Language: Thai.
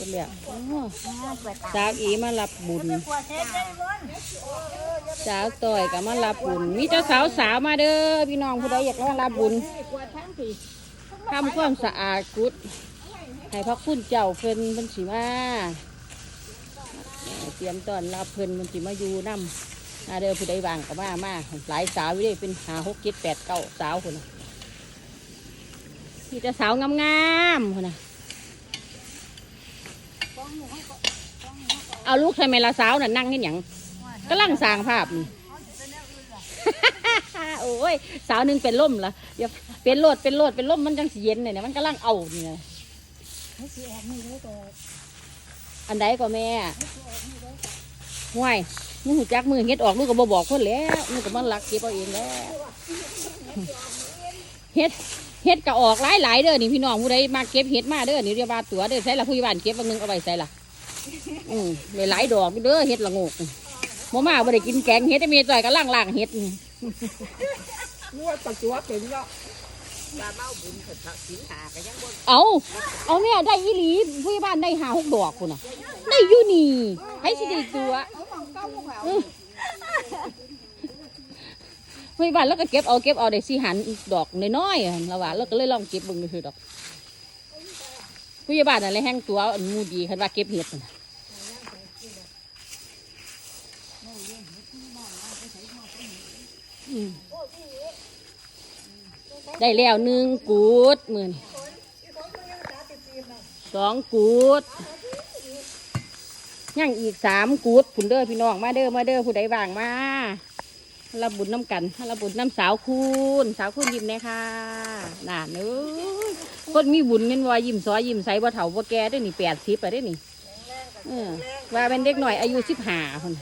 เป็นแล้วโอ้สาวอีมารับบุญ สาวต่อยก็มารับบุญ มีเจ้าสาวสาวมาเด้อพี่น้องผู้ใดอยากมารับบุญทำความสะอาดกุดให้พระคุณเจ้าเพิ่นเพิ่นสิมาเตรียมต้อนรับเพิ่นมันสิมาอยู่นำมาเด้อผู้ใดว่างก็มามาหลายสาวอยู่เด้เป็นหาหกเจ็ดแปดเก้าสาวคนน่ะมีแต่สาวงามๆคนน่ะ เอาลูกใช่ไหมละสาวน่ะนั่งเห็นหยังก็ลังสร้างภาพนี่โอ้ยสาวหนึ่งเป็นล่มละอย่าเป็นโลดเป็นโลดเป็นล่มมันจังสีเย็นเลยเนี่ยมันก็ลังเอานี่นะอันใดก็แม่ห่วยมึงหูจักมือเฮ็ดออกลูกก็บบอกเพื่อนแล้วมึงก็มันรักเก็บเอาเองแล้วเฮ็ด เฮ็ดก็ออกหลายหลายๆเด้อนี่พี่น้องผู้ใดมาเก็บเฮ็ดมาเด้อนี่เรียกว่าตัวเด้อใส่ละผู้ใหญ่บ้านเก็บบางนึงเอาไว้ใส่ละอืมได้หลายดอกอยู่เด้อเฮ็ดละโงกบ่มาบ่ได้กินแกงเฮ็ดได้มีจ่อยก็ล่างล่างๆเฮ็ดนี่นวดปัจจุบันเป็นเนาะยาเมาบุญขัดสินหาก็ยังบ่เอาเอาแม่ได้อีหลีผู้ใหญ่บ้านได้หาหกดอกพุ่นน่ะได้อยู่นี่ให้สิได้ตัว พี่บ้าแล้วก็เก็บเอาเก็บเอาได้สิหันดอกน้อยๆอะแล้วว่าแล้วก็เลยลองเก็บเบิ่งดูคือดอกผู้ใหญ่บ้านนั่นแหละแห้งตัวอันมูดีคันว่าเก็บเห็ดนะได้แล้วหนึ่งกูดหมื่นสองกูดยังอีกสามกูดผุนเด้อพี่น้องมาเด้อมาเด้อผู้ใดว่างมา รับบุญน้ำกันรับบุญน้ำสาวคุณสาวคุณยิ้มเลยค่ะน่าเนื้อคนมีบุญเงินวายิ้มซอยิ้มใสบ่เถาบ่แก่ได้หนี่แปดสิบไปได้หนี่เออว่าเป็นเด็กหน่อยอายุสิบห้าคน